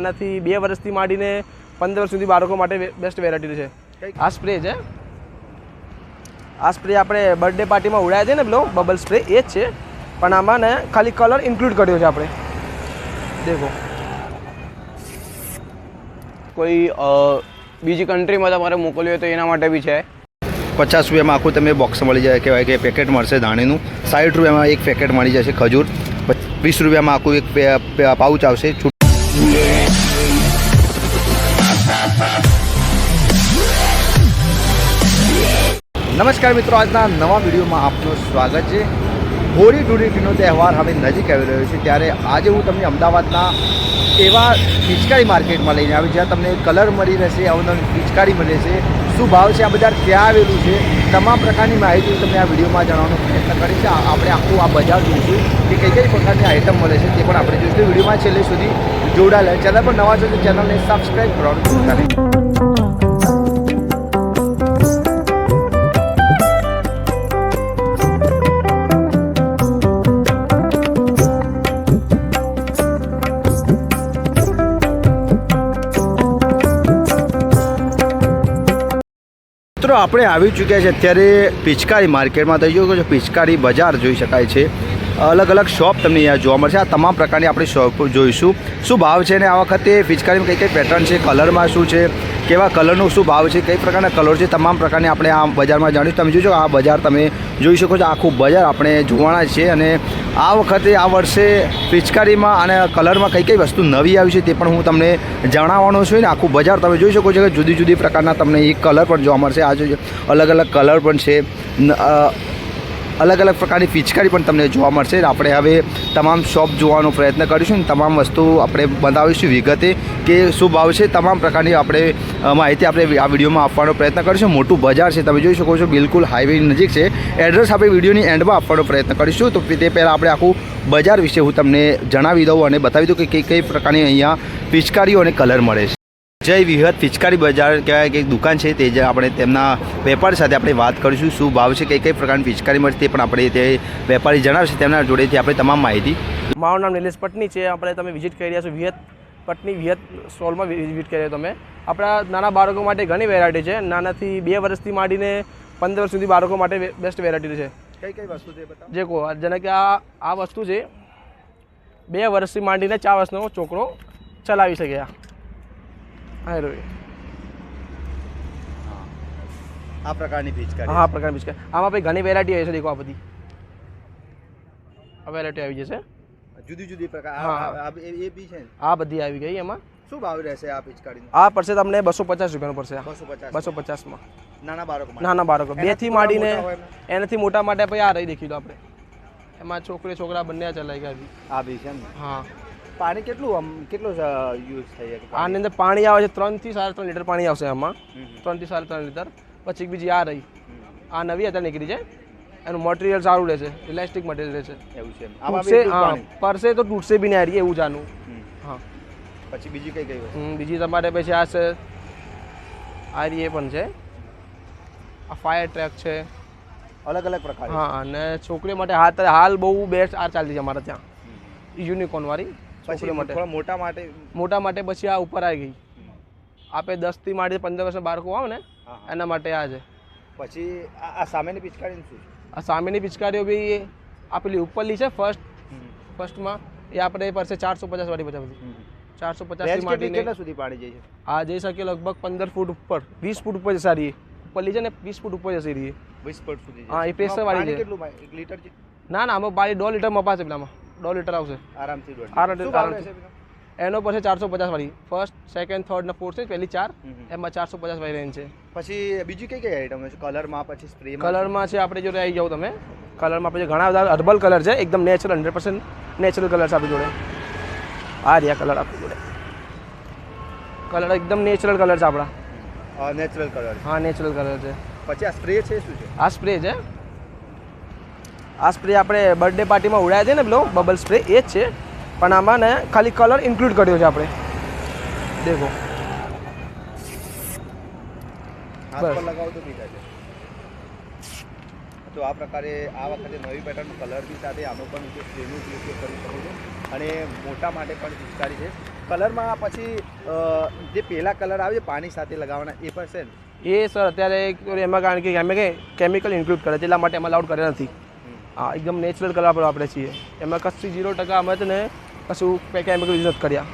આનાથી બે વર્ષથી માંડીને પંદર વર્ષ સુધી બાળકો માટે બેસ્ટ વેરાયટી છે. આ સ્પ્રે છે. આ સ્પ્રે આપણે બર્થડે પાર્ટીમાં ઉડાયા છે ને પેલો બબલ સ્પ્રે એ જ છે. પણ આમાં ને ખાલી કલર ઇન્ક્લુડ કર્યો છે આપણે. દેખો. કોઈ બીજી કન્ટ્રીમાં તમારે મોકલવી હોય તો એના માટે બી છે. પચાસ રૂપિયામાં આખું તમે બોક્સ મળી જાય કહેવાય કે પેકેટ મળશે ધાણીનું સાઠ રૂપિયામાં એક પેકેટ મળી જશે ખજૂર. વીસ રૂપિયામાં આખું એક પાઉચ આવશે. નમસ્કાર મિત્રો આજના નવા વિડીયોમાં આપનું સ્વાગત છે. હોળી ધૂળેટીનો તહેવાર હવે નજીક આવી રહ્યો છે ત્યારે આજે હું તમને અમદાવાદના એવા પિચકારી માર્કેટમાં લઈને આવી જ્યાં તમને કલર મળી રહેશે, અવનવી પિચકારી મળી રહેશે, શું ભાવ છે, આ બજાર ક્યાં આવેલું છે, તમામ પ્રકારની માહિતી તમને આ વિડીયોમાં જણાવવાનો પ્રયત્ન કરીશ. આપણે આખું આ બજાર જોઈશું કે કઈ કઈ પ્રકારની આઇટમ મળે છે તે પણ આપણે જોઈશું. વિડીયોમાં છેલ્લે સુધી જોડાયેલા ચેનલ પર નવા છો તો ચેનલને સબસ્ક્રાઈબ કરવાનું ભૂલતા નહીં. મિત્રો, આપણે આવી ચૂક્યા છે અત્યારે પિચકારી માર્કેટમાં થઈ ગયું છે. પિચકારી બજાર જોઈ શકાય છે. અલગ અલગ શોપ તમને અહીંયા જોવા મળશે. આ તમામ પ્રકારની આપણે શોપ જોઈશું. શું ભાવ છે અને આ વખતે? પિચકારીમાં કઈ કઈ પેટર્ન છે? કલરમાં શું છે? કેવા કલરનો શું ભાવ છે? કઈ પ્રકારના કલર છે? તમામ પ્રકારની આપણે આ બજારમાં જાણીશું. તમે જોજો, આ બજાર તમે જોઈ શકો છો. આખું બજાર આપણે જોવાના છે. અને આ વખતે, આ વર્ષે પિચકારીમાં અને કલરમાં કઈ કઈ વસ્તુ નવી આવી છે તે પણ હું તમને જણાવવાનો છું. ને આખું બજાર તમે જોઈ શકો છો કે જુદી જુદી પ્રકારના તમને એક કલર પણ જોવા મળશે. આ અલગ અલગ કલર પણ છે. ન- અલગ અલગ પ્રકારની પિચકારી પણ તમને જોવા મળશે. આપણે હવે તમામ શોપ જોવાનો પ્રયત્ન કરીશું અને તમામ વસ્તુ આપણે બતાવીશું વિગતે કે શું ભાવ છે, તમામ પ્રકારની આપણે માહિતી આપણે આ વિડીયોમાં આપવાનો પ્રયત્ન કરીશું. મોટું બજાર છે, તમે જોઈ શકો છો, બિલકુલ હાઈવે નજીક છે. એડ્રેસ આપણે વિડીયોની એન્ડમાં આપવાનો પ્રયત્ન કરીશું. તો તે પહેલાં આપણે આખું બજાર વિશે હું તમને જણાવી દઉં અને બતાવી દઉં કે કઈ કઈ પ્રકારની અહીંયા પિચકારીઓ અને કલર મળે છે. જય વિહત પિચકારી બજાર કહેવાય કે એક દુકાન છે તે જે આપણે તેમના વેપારી સાથે આપણે વાત કરીશું. શું ભાવ છે કઈ કઈ પ્રકારની પિચકારી મળશે તે પણ આપણે તે વેપારી જણાવશે તેમના જોડેથી આપણે તમામ માહિતી. મારું નામ નિલેશ પટની છે. આપણે તમે વિઝિટ કરી રહ્યા છો વિહત પટની વિહત સ્ટોલમાં વિઝિટ કરી તમે. આપણા નાના બાળકો માટે ઘણી વેરાયટી છે. નાનાથી બે વર્ષથી માંડીને પંદર વર્ષ સુધી બાળકો માટે બેસ્ટ વેરાયટી છે. કઈ કઈ વસ્તુ છે જે કહો જેને કે આ આ વસ્તુ છે બે વર્ષથી માંડીને ચાર વર્ષનો છોકરો ચલાવી શકે આ હા. રો આ પ્રકારની પિચકારી હા આ પ્રકારની બિસ્કટ આમાં ભાઈ ઘણી વેરાયટી આવી છે દેખો આ બધી. આ વેરાયટી આવી જશે. જુદી જુદી પ્રકાર એ બી છે આ બધી આવી ગઈ એમાં. શું ભાવ રહેશે આ પિચકારીનો આ પડશે તમને બસો પચાસ રૂપિયાનું પડશે. બસો પચાસ. બસો પચાસમાં. નાના બાળકો નાના બાળકો. બેથી માંડીને? એનાથી મોટા માટે પછી આ રહી દેખી લો આપણે. એમાં છોકરી છોકરા બંને ચલાવી ચલાઈ ગયા આ બી છે હા. પાણી કેટલું આમ કેટલું યુઝ થઈ શકે આની અંદર પાણી આવે છે ત્રણથી સાડા ત્રણ લીટર પાણી આવશે આમાં. ત્રણથી સાડા ત્રણ લીટર. પછી બીજી આ રહી. આ નવી અત્યારે નીકળી છે. એનું મટીરિયલ સારું રહેશે ઇલાસ્ટિક મટીરિયલ રહેશે એવું છે તૂટશે હા પરસે તો તૂટશે બી નહીં એવું જાનું હા. પછી બીજી કઈ કઈ હમ, બીજી તમારે પછી આ છે. આ એ પણ છે. આ ફાયર ટ્રેક છે. અલગ અલગ પ્રકાર હા અને છોકરીઓ માટે હાલ બહુ બેસ્ટ આ ચાલતી છે અમારા ત્યાં. યુનિકોર્ન વાળી. પછી થોડા મોટા માટે. મોટા માટે પછી આ ઉપર આવી ગઈ. આપે દસથી માંડી પંદર વર્ષના બાળકો આવે ને. એના માટે આ છે. પછી આ સામેની પિચકારી શું આ સામેની પિચકારીઓ બી આ પેલી ઉપરલી છે ફર્સ્ટ. ફર્સ્ટમાં એ આપણે પડશે ચારસો પચાસ વાળી બધા બધી ચારસો પચાસ કેટલી- કેટલા સુધી પાડી જાય છે? આ જઈ શકે લગભગ પંદર ફૂટ ઉપર વીસ ફૂટ ઉપર જશે રહી ઉપરલી છે ને વીસ ફૂટ ઉપર જશે રહી વીસ ફૂટ સુધી હા, એ પ્રેશર વાળી છે. કેટલું એક લીટર છે? ના ના અમે બારી દોઢ લીટર મપાશે પેલામાં. દોઢ લીટર આવશે. આરામથી આરામથી. એનો પછી ચારસો પચાસ વાળી. ફર્સ્ટ સેકન્ડ થર્ડ ને ફોર્થ છે પહેલી ચાર. એમાં ચારસો પચાસ વાળી રેન્જ છે. પછી બીજી કઈ કઈ આઈટમ છે? કલરમાં પછી સ્પ્રે કલરમાં છે આપણે જોડે આવી જાઓ તમે. કલરમાં આપણે ઘણા બધા હર્બલ કલર છે એકદમ natural hundred percent natural colour છે આપણી જોડે. આ રહ્યા કલર આપણી જોડે. કલર એકદમ નેચરલ કલર છે આપણા નેચરલ કલર હા નેચરલ કલર છે. પછી આ સ્પ્રે છે શું છે? આ સ્પ્રે છે. આ સ્પ્રે આપણે બર્થડે પાર્ટીમાં ઉડાયા છે ને પેલો બબલ સ્પ્રે એ જ છે. પણ આમાં ને ખાલી કલર ઇન્ક્લુડ કર્યો છે આપણે. દેખો. તો પી છે. તો આ પ્રકારે આ વખતે નવી પેટર્ન કલરની સાથે આનો પણ ઉપયોગ સ્પ્રેનો ઉપયોગ કરી શકો છો. અને મોટા માટે પણ પિચકારી છે. કલરમાં પછી જે પહેલા કલર આવે પાણી સાથે લગાવવાના એ પણ છે એ સર અત્યારે એમાં કારણ કે અમે કેમિકલ ઇન્ક્લુડ કરે છે એટલા માટે એમાં અલાઉડ કર્યા નથી. હા એકદમ નેચરલ કલર પણ આપણે છીએ. એમાં કશું ઝીરો ટકા અમે છે ને કશું કેમિકલ યુઝ નથી કર્યા.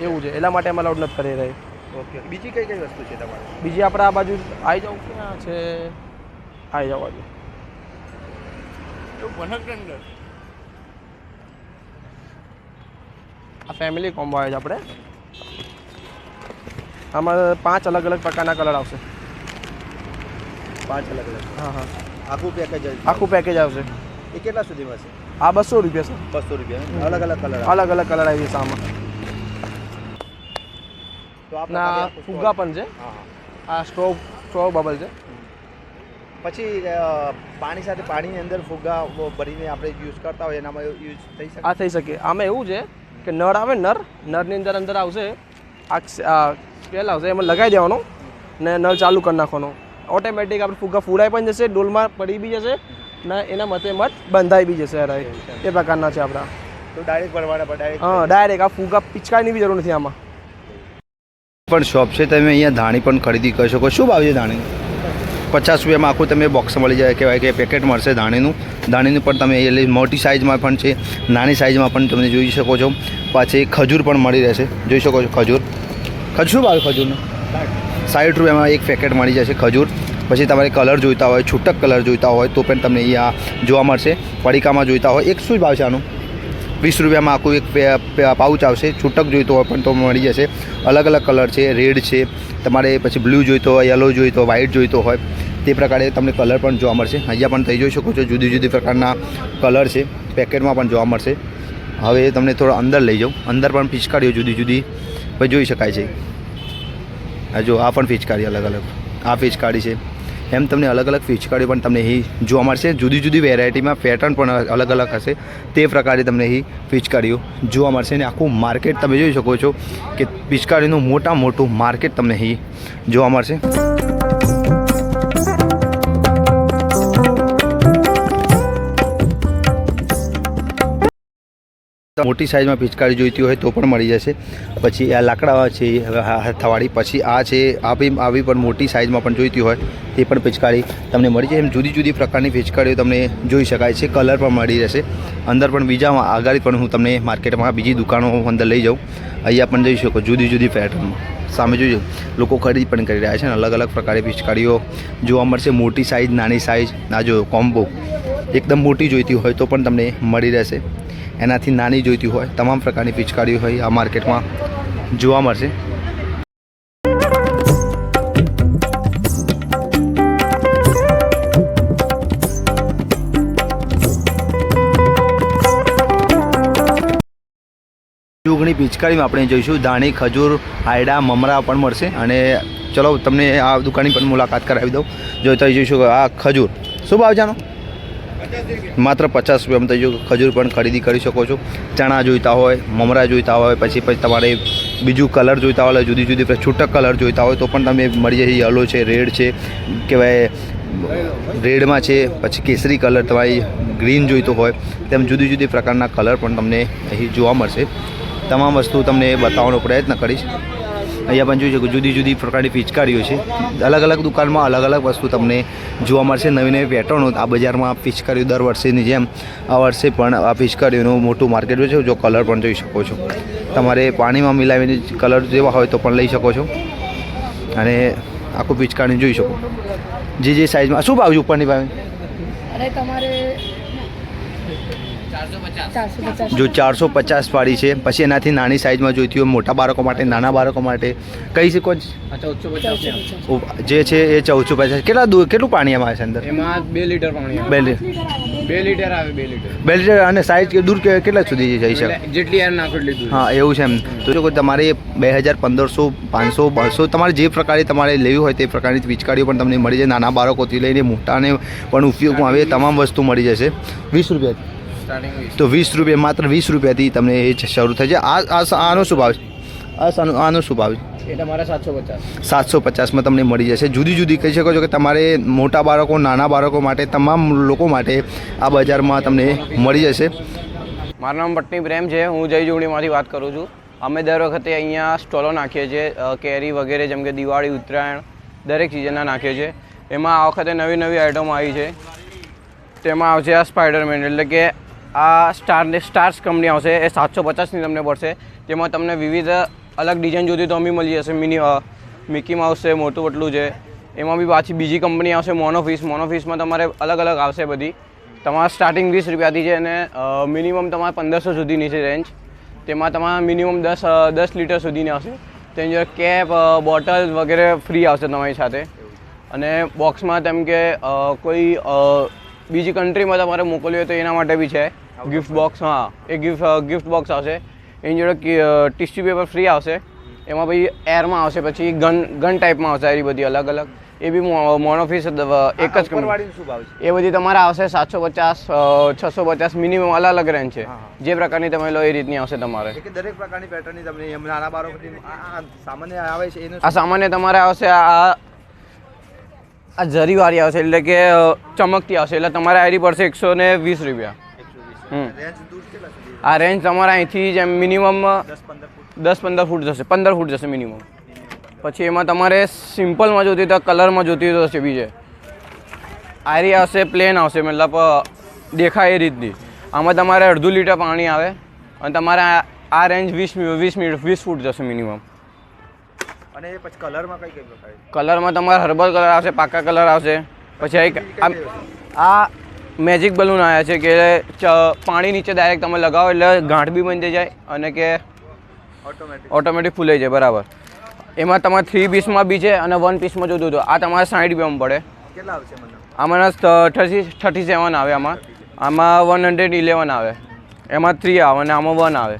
એવું છે. એટલા માટે અમે અલાઉડ નથી કરી રહી ઓકે. બીજી કઈ કઈ વસ્તુ છે તમારે? બીજી આપણે આ બાજુ આવી જાવ ક્યાં છે? આવી જાવ બાજુ. આ ફેમિલી કોમ્બો આવે છે આપણે. આમાં પાંચ અલગ અલગ પ્રકારના કલર આવશે. પાંચ અલગ અલગ હા હા. આખું પેકેજ આખું પેકેજ આવશે. એ કેટલા સુધીમાં છે આ બસો રૂપિયા છે. બસો રૂપિયા અલગ અલગ કલર અલગ અલગ કલર આવી છે આમાં. તો આપના ના ફુગ્ગા પણ છે. આ સ્ટ્રો સ્ટ્રો બબલ છે. પછી પાણી સાથે પાણીની અંદર ફુગ્ગા ભરીને આપણે યુઝ કરતા હોય એનામાં યુઝ થઈ શકે? આ થઈ શકે. આમાં એવું છે કે નળ આવે નર નળની અંદર અંદર આવશે. આ સ્કેલ આવશે. એમાં લગાવી દેવાનો ને નળ ચાલુ કરી નાખવાનો. ઓટોમેટિક આપણે ફુગ્ગા ફૂલાઈ પણ જશે ડોલમાં પડી બી જશે ને એના મતે મત બંધાઈ બી જશે અરે એ પ્રકારના છે આપણા. તો ડાયરેક્ટ ભરવાના પણ હા ડાયરેક્ટ આ ફુગ્ગા પિચકારીની બી જરૂર નથી આમાં. પણ શોપ છે તમે અહીંયા ધાણી પણ ખરીદી કરી શકો. શું ભાવ છે ધાણી પચાસ રૂપિયામાં આખું તમે બોક્સ મળી જાય કહેવાય કે પેકેટ મળશે ધાણીનું. ધાણીનું પણ તમે એટલે મોટી સાઇઝમાં પણ છે નાની સાઇઝમાં પણ તમે જોઈ શકો છો. પાછી ખજૂર પણ મળી રહેશે. જોઈ શકો છો ખજૂર. ખજૂર શું ભાવ ખજૂરનો? સાઠ રૂપિયામાં એક પેકેટ મળી જશે ખજૂર. પછી તમારે કલર જોઈતા હોય, છૂટક કલર જોઈતા હોય, તો પણ તમને અહીંયા જોવા મળશે. પડીકામાં જોઈતા હોય, એક શું ભાવ છે આનું? વીસ રૂપિયામાં આખું એક પાઉચ આવશે. છૂટક જોઈતો હોય પણ તો મળી જશે. અલગ અલગ કલર છે, રેડ છે. તમારે પછી બ્લુ જોઈતો હોય, યલો જોઈતો હોય વ્હાઇટ જોઈતો હોય, તે પ્રકારે તમને કલર પણ જોવા મળશે. અહીંયા પણ થઈ જોઈ શકો છો, જુદી જુદી પ્રકારના કલર છે. પેકેટમાં પણ જોવા મળશે. હવે તમને થોડો અંદર લઈ જાઉં. અંદર પણ પિચકારીઓ જુદી જુદી. જોઈ શકાય છે. આ જો, આ પણ પિચકારી અલગ અલગ. આ પિચકારી છે. એમ તમને અલગ અલગ પિચકારીઓ પણ તમને અહીં જોવા મળશે. જુદી જુદી વેરાયટીમાં પેટર્ન પણ અલગ અલગ હશે. તે પ્રકારે તમને અહીં પિચકારીઓ જોવા મળશે. અને આખું માર્કેટ તમે જોઈ શકો છો કે પિચકારીનું મોટા મોટું માર્કેટ તમને અહીં જોવા મળશે. મોટી સાઇઝમાં પિચકારી જોઈતી હોય તો પણ મળી જશે. પછી આ લાકડા છે હથવાળી, પછી આ છે, આ બી આવી પણ મોટી સાઇઝમાં પણ જોઈતી હોય, તે પણ પિચકારી તમને મળી જાય. એમ જુદી જુદી પ્રકારની પિચકારીઓ તમને જોઈ શકાય છે. કલર પણ મળી રહેશે. અંદર પણ બીજામાં, આગળ પણ હું તમને માર્કેટમાં બીજી દુકાનો અંદર લઈ જાઉં. અહીંયા પણ જઈ શકો જુદી જુદી પેટર્નમાં સામે જોજો લોકો ખરીદ પણ કરી રહ્યા છે અને અલગ અલગ પ્રકારની પિચકારીઓ જોવા મળશે. મોટી સાઇઝ, નાની સાઇઝ, આ જો કોમ્બો એકદમ મોટી જોઈતી હોય તો પણ તમને મળી રહેશે. એનાથી નાની જોઈતી હોય, તમામ પ્રકારની પિચકારીઓ હોય આ માર્કેટમાં જોવા મળશે. જોગણી પિચકારીમાં આપણે જોઈશું, ધાણી, ખજૂર, આયડા, મમરા પણ મળશે. અને ચલો, તમને આ દુકાનની પણ મુલાકાત કરાવી દઉં. જો તમે જોઈશું આ ખજૂર. શું ભાવ જાનો માત્ર પચાસ રૂપિયામાં તમે ખજૂર પણ ખરીદી કરી શકો છો. ચણા જોઈતા હોય, મમરા જોઈતા હોય, પછી પછી તમારે બીજું કલર જોઈતા હોય, જુદી જુદી છૂટક કલર જોઈતા હોય, તો પણ તમે મળી જશે યલો છે, રેડ છે, કહેવાય, રેડમાં છે, પછી કેસરી કલર તમારી ગ્રીન જોઈતો હોય, તેમ જુદી જુદી પ્રકારના કલર પણ તમને અહીં જોવા મળશે. તમામ વસ્તુ તમને બતાવવાનો પ્રયત્ન કરીશ. અહીંયા પણ જોઈ શકો જુદી જુદી પ્રકારની પિચકારીઓ છે. અલગ અલગ દુકાનમાં અલગ અલગ વસ્તુ તમને જોવા મળશે. નવી નવી પેટર્નો આ બજારમાં પિચકારીઓ દર વર્ષેની જેમ આ વર્ષે પણ આ પિચકારીઓનું મોટું માર્કેટ છે. જો કલર પણ જોઈ શકો છો. તમારે પાણીમાં મિલાવીને કલર જેવા હોય તો પણ લઈ શકો છો. અને આખું પિચકારી જોઈ શકો. જે જે સાઇઝમાં શું ભાવ છે ઉપરની ભાવે? અરે તમારે જો ચારસો પચાસ વાળી છે પછી એનાથી નાની સાઇઝમાં જોઈતી હોય મોટા બાળકો માટે નાના બાળકો માટે કઈ છે ઓ, જે છે એ ચૌદસો પચાસ. કેટલા દૂર કેટલું પાણી એમાં છે અંદર? એમાં બે લીટર પાણી બે લીટર બે લીટર આવે બે લીટર. બે લીટર અને સાઇઝ કે દૂર કેટલા સુધી જઈ શકે? જેટલી એમ નાખો એટલી હા એવું છે એમ. તો જો તમારે બે હજાર પંદરસો પાંચસો બસો તમારે જે પ્રકારે તમારે લેવી હોય તે પ્રકારની પિચકારીઓ પણ તમને મળી જાય. નાના બાળકોથી લઈને મોટાને પણ ઉપયોગમાં આવે તમામ વસ્તુ મળી જશે. વીસ રૂપિયા. સ્ટાર્ટિંગ તો વીસ રૂપિયા માત્ર વીસ રૂપિયાથી તમને એ શરૂ થાય છે આ આનો શું ભાવ છે? આ આનો શું ભાવ એ તમારે સાતસો પચાસ. સાતસો પચાસમાં તમને મળી જશે. જુદી જુદી કહી શકો છો કે તમારે મોટા બાળકો નાના બાળકો માટે તમામ લોકો માટે આ બજારમાં તમને મળી જશે. મારું નામ પટની પ્રેમ છે. હું જય જોડીમાંથી વાત કરું છું. અમે દર વખતે અહીંયા સ્ટોલો નાખીએ છીએ કેરી વગેરે જેમ કે દિવાળી ઉત્તરાયણ દરેક સિઝનના નાખીએ છીએ. એમાં આ વખતે નવી નવી આઇટમ આવી છે. તેમાં આવશે આ સ્પાઈડરમેન એટલે કે આ સ્ટાર સ્ટાર્સ કંપની આવશે. એ સાતસો પચાસની તમને પડશે. તેમાં તમને વિવિધ અલગ ડિઝાઇન જોતી તો અમી મળી જશે. મિની મિકી માઉસ છે, મોટું પટલું છે. એમાં બી પાછી બીજી કંપની આવશે મોનોફિસ મોનોફિસમાં તમારે અલગ અલગ આવશે બધી. તમારા સ્ટાર્ટિંગ વીસ રૂપિયાથી છે અને મિનિમમ તમારે પંદરસો સુધીની છે રેન્જ તેમાં તમારા મિનિમમ દસ દસ લીટર સુધીની આવશે. તેની જોડે કેપ બોટલ વગેરે ફ્રી આવશે તમારી સાથે. અને બોક્સમાં તેમ કે કોઈ બીજી કન્ટ્રીમાં તમારે મોકલવી હોય તો એના માટે બી છે. ગિફ્ટ બોક્સ હા. એ ગિફ્ટ ગિફ્ટ બોક્સ આવશે. એની જોડે ટિશ્યુ પેપર ફ્રી આવશે. એમાં પછી એરમાં આવશે પછી ગન ગન ટાઈપમાં આવશે એ બધી અલગ અલગ. એ બી મોનોફિસ એક જ એ બધી તમારે આવશે સાતસો પચાસ છસો પચાસ મિનિમમ અલગ અલગ રેન્જ છે. જે પ્રકારની તમે લો એ રીતની આવશે તમારે. દરેક પ્રકારની પેટર્નની તમને નાના બારો સામાન્ય આવે છે આ સામાન્ય તમારે આવશે આ આ જરીવાળી આવશે એટલે કે ચમકતી આવશે. એટલે તમારે આઈડી પડશે એકસો ને વીસ રૂપિયા. આ રેન્જ તમારે અહીંથી જેમ મિનિમમ દસ પંદર ફૂટ. જશે પંદર ફૂટ જશે મિનિમમ પછી એમાં તમારે સિમ્પલમાં જોતી તો કલરમાં જોતી તો હશે બીજે. આરી આવશે પ્લેન આવશે મતલબ દેખાય એ રીતની. આમાં તમારે અડધું લીટર પાણી આવે અને તમારે આ- રેન્જ વીસ વીસ મિનિટ વીસ ફૂટ જશે મિનિમમ અને પછી કલરમાં કઈ કઈ પ્રકાર કલરમાં તમારે હર્બલ કલર આવશે પાકા કલર આવશે. પછી એક આ મેજિક બલૂન આવ્યા છે કે ચ- પાણી નીચે ડાયરેક્ટ તમે લગાવો એટલે ગાંઠ બી બંધ જાય અને કે ઓટોમેટિક ઓટોમેટિક ફૂલાઈ જાય બરાબર. એમાં તમારે થ્રી પીસમાં બી છે અને વન પીસમાં જોતું હતું આ તમારે સાઠ રૂપિયામાં પડે. કેટલા આવશે મને? આમાં થર્ટી થર્ટી સેવન આવે આમાં. આમાં વન હંડ્રેડ ઇલેવન આવે. એમાં થ્રી આવે અને આમાં વન આવે.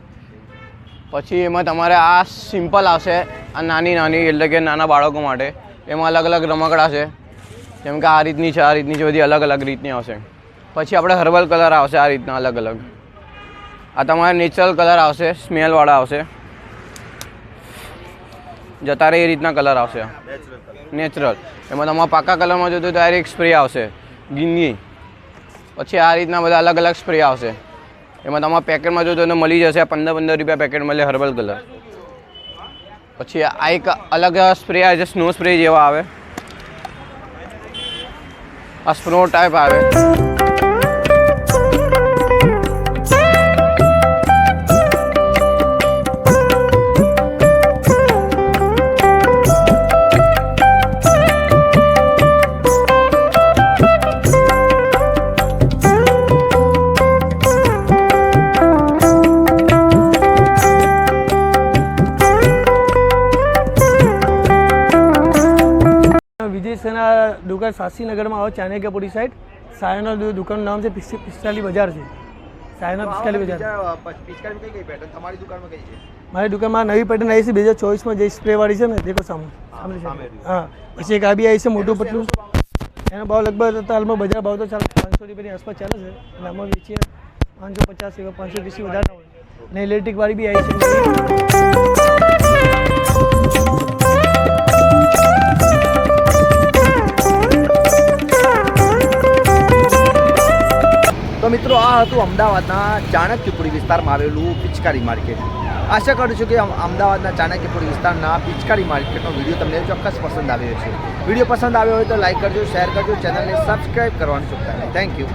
પછી એમાં તમારે આ સિમ્પલ આવશે આ નાની નાની એટલે કે નાના બાળકો માટે. એમાં અલગ અલગ રમકડા છે. જેમ કે આ રીતની છે આ રીતની છે બધી અલગ અલગ રીતની આવશે. પછી આપણે હર્બલ કલર આવશે આ રીતના અલગ અલગ. આ તમારે નેચરલ કલર આવશે, સ્મેલવાળા આવશે. જતા રહે એ રીતના કલર આવશે. નેચરલ. એમાં તમારે પાકા કલરમાં જોતું તો ડાયરેક્ટ સ્પ્રે આવશે. ગીની પછી આ રીતના બધા અલગ અલગ સ્પ્રે આવશે. એમાં તમારા પેકેટમાં જોતો તો મળી જશે, પંદર પંદર રૂપિયા પેકેટ મળે હર્બલ કલર. પછી આ એક અલગ સ્પ્રે આવે છે સ્નો સ્પ્રે જેવા આવે. આ સ્નો ટાઈપ આવે. વિજય સેના દુકાન શાસ્ત્રીનગરમાં આવો ચાણક્યપુરી સાઈડ સાયના દુ- દુકાનનું નામ છે પિસ્તી- પિસ્તાલી બજાર છે. સાયના પિસ્તાલી બજાર. પિચકારી કઈ કઈ પેટર્ન તમારી દુકાનમાં કઈ છે? મારી દુકાનમાં નવી પેટર્ન આવી છે બે હજાર ચોવીસમાં જે સ્પ્રેવાળી છે ને દેખો સામે સામે છે. હા પછી એક આ બી આવી છે મોટું પતલું. એનો ભાવ લગભગ અત્યારે હાલમાં બજાર ભાવ તો ચાલે પાંચસો રૂપિયાની આસપાસ ચાલે છે અને આમાં વેચીએ પાંચસો પચાસ એવા પાંચસો વીસથી વધારે ના હોય. અને ઇલેક્ટ્રિક વાળી બી આવી છે. તો મિત્રો, આ હતું અમદાવાદના ચાણક્યપુરી વિસ્તારમાં આવેલું પિચકારી માર્કેટ. આશા કરું છું કે અમદાવાદના ચાણક્યપુરી વિસ્તારના પિચકારી માર્કેટનો વીડિયો તમને ચોક્કસ પસંદ આવ્યો છે વીડિયો પસંદ આવ્યો હોય તો લાઇક કરજો, શેર કરજો, ચેનલને સબસ્ક્રાઈબ કરવાનું ચૂકતા થેન્ક યુ